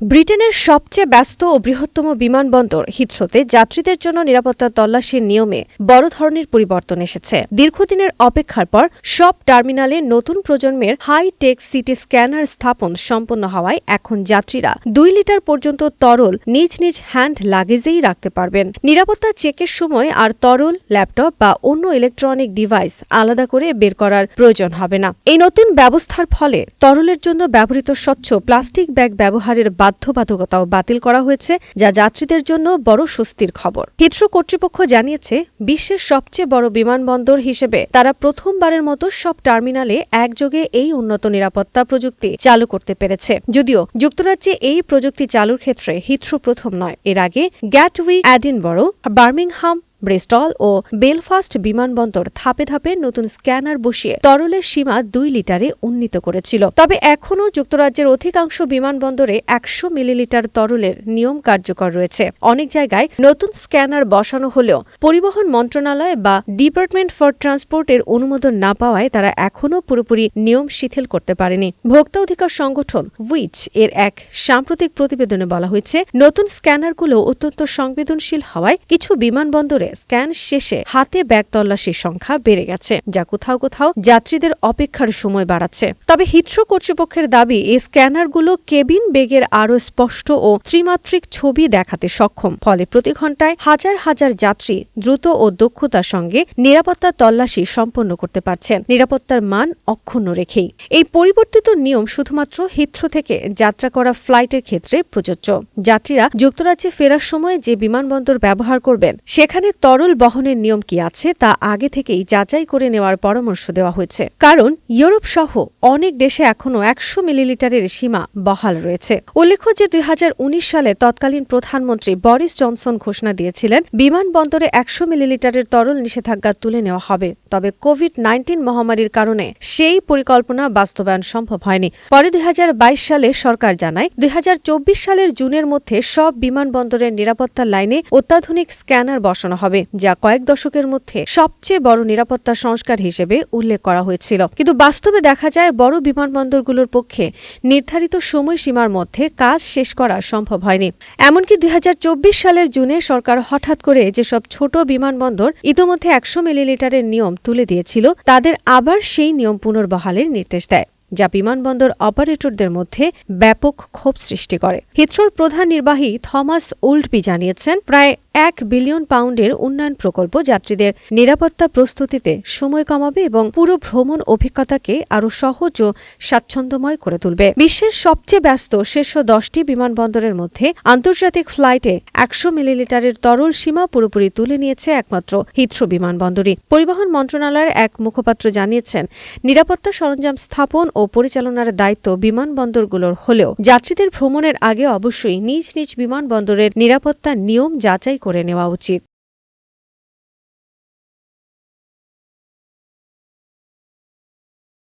ব্রিটেনের সবচেয়ে ব্যস্ত ও বৃহত্তম বিমানবন্দর হিথ্রোতে যাত্রীদের জন্য নিরাপত্তা তল্লাশির নিয়মে বড় ধরনের পরিবর্তন এসেছে। দীর্ঘদিনের অপেক্ষার পর সব টার্মিনালে নতুন প্রজন্মের হাই টেক সিটি স্ক্যানার স্থাপন সম্পন্ন হওয়ায় এখন যাত্রীরা দুই লিটার পর্যন্ত তরল নিজ নিজ হ্যান্ড লাগেজেই রাখতে পারবেন। নিরাপত্তা চেকের সময় আর তরল ল্যাপটপ বা অন্য ইলেকট্রনিক ডিভাইস আলাদা করে বের করার প্রয়োজন হবে না। এই নতুন ব্যবস্থার ফলে তরলের জন্য ব্যবহৃত স্বচ্ছ প্লাস্টিক ব্যাগ ব্যবহারের বাধ্যবাধকতাও বাতিল করা হয়েছে, যা যাত্রীদের জন্য বড় স্বস্তির খবর। হিথ্রো কর্তৃপক্ষ জানিয়েছে, বিশ্বের সবচেয়ে বড় বিমানবন্দর হিসেবে তারা প্রথমবারের মতো সব টার্মিনালে একযোগে এই উন্নত নিরাপত্তা প্রযুক্তি চালু করতে পেরেছে। যদিও যুক্তরাজ্যে এই প্রযুক্তি চালুর ক্ষেত্রে হিথ্রো প্রথম নয়, এর আগে গ্যাটউইক অ্যাডিনবরো, বার্মিংহাম ব্রিস্টল ও বেলফাস্ট বিমানবন্দর ধাপে ধাপে নতুন স্ক্যানার বসিয়ে তরলের সীমা দুই লিটারে উন্নীত করেছিল। তবে এখনও যুক্তরাজ্যের অধিকাংশ বিমানবন্দরে একশো মিলিলিটার তরলের নিয়ম কার্যকর রয়েছে। অনেক জায়গায় নতুন স্ক্যানার বসানো হলেও পরিবহন মন্ত্রণালয় বা ডিপার্টমেন্ট ফর ট্রান্সপোর্টের অনুমোদন না পাওয়ায় তারা এখনও পুরোপুরি নিয়ম শিথিল করতে পারেনি। ভোক্তা অধিকার সংগঠন উইচ এর এক সাম্প্রতিক প্রতিবেদনে বলা হয়েছে, নতুন স্ক্যানারগুলো অত্যন্ত সংবেদনশীল হওয়ায় কিছু বিমানবন্দরে স্ক্যান শেষে হাতে ব্যাগ তল্লাশির সংখ্যা বেড়ে গেছে, যা কোথাও কোথাও যাত্রীদের অপেক্ষার সময় বাড়াচ্ছে। তবে হিথ্রো কর্তৃপক্ষের দাবি, এই স্ক্যানারগুলো কেবিন বেগের আরও স্পষ্ট ও ত্রিমাত্রিক ছবি দেখাতে সক্ষম। ফলে প্রতি ঘন্টায় হাজার হাজার যাত্রী দ্রুত ও দক্ষতার সঙ্গে নিরাপত্তা তল্লাশি সম্পন্ন করতে পারছেন। নিরাপত্তার মান অক্ষুণ্ণ রেখেই। এই পরিবর্তিত নিয়ম শুধুমাত্র হিথ্রো থেকে যাত্রা করা ফ্লাইটের ক্ষেত্রে প্রযোজ্য। যাত্রীরা যুক্তরাজ্যে ফেরার সময় যে বিমানবন্দর ব্যবহার করবেন, সেখানে তরল বহনের নিয়ম কি আছে তা আগে থেকেই যাচাই করে নেওয়ার পরামর্শ দেওয়া হয়েছে। কারণ, ইউরোপ সহ অনেক দেশে এখনও একশো মিলিলিটারের সীমা বহাল রয়েছে। উল্লেখ্য যে দুই হাজার উনিশ সালে তৎকালীন প্রধানমন্ত্রী বরিস জনসন ঘোষণা দিয়েছিলেন, বিমানবন্দরে একশো মিলিলিটারের তরল নিষেধাজ্ঞা তুলে নেওয়া হবে। তবে কোভিড নাইন্টিন মহামারীর কারণে সেই পরিকল্পনা বাস্তবায়ন সম্ভব হয়নি। পরে দুই হাজার বাইশ সালে সরকার জানায়, দুই হাজার চব্বিশ সালের জুনের মধ্যে সব বিমানবন্দরের নিরাপত্তা লাইনে অত্যাধুনিক স্ক্যানার বসানো হবে, যা কয়েক দশকের মধ্যে সবচেয়ে বড় নিরাপত্তা সংস্কার হিসেবে উল্লেখ করা হয়েছিল। কিন্তু বাস্তবে দেখা যায়, বড় বিমানবন্দরগুলোর পক্ষে নির্ধারিত সময়সীমার মধ্যে কাজ শেষ করা সম্ভব হয়নি। এমনকি দুই সালের জুনে সরকার হঠাৎ করে যেসব ছোট বিমানবন্দর ইতোমধ্যে একশো মিলিলিটারের নিয়ম তুলে দিয়েছিল, তাদের আবার সেই নিয়ম পুনর্বহালের নির্দেশ দেয়, যা বিমানবন্দর অপারেটরদের মধ্যে ব্যাপক ক্ষোভ সৃষ্টি করে। হিথ্রোর প্রধান নির্বাহী থমাস উল্টবি জানিয়েছেন, প্রায় এক বিলিয়ন পাউন্ডের উন্নয়ন প্রকল্প যাত্রীদের নিরাপত্তা প্রস্তুতিতে সময় কমাবে এবং পুরো ভ্রমণ অভিজ্ঞতাকে আরও সহজ ও স্বাচ্ছন্দ্যময় করে তুলবে। বিশ্বের সবচেয়ে ব্যস্ত শীর্ষ দশটি বিমানবন্দরের মধ্যে আন্তর্জাতিক ফ্লাইটে একশো মিলিলিটারের তরল সীমা পুরোপুরি তুলে নিয়েছে একমাত্র হিথ্রো বিমানবন্দরই। পরিবহন মন্ত্রণালয়ের এক মুখপাত্র জানিয়েছেন, নিরাপত্তা সরঞ্জাম স্থাপন ও পরিচালনার দায়িত্ব বিমানবন্দরগুলোর হলেও যাত্রীদের ভ্রমণের আগে অবশ্যই নিজ নিজ বিমানবন্দরের নিরাপত্তা নিয়ম যাচাই করে নেওয়া উচিত।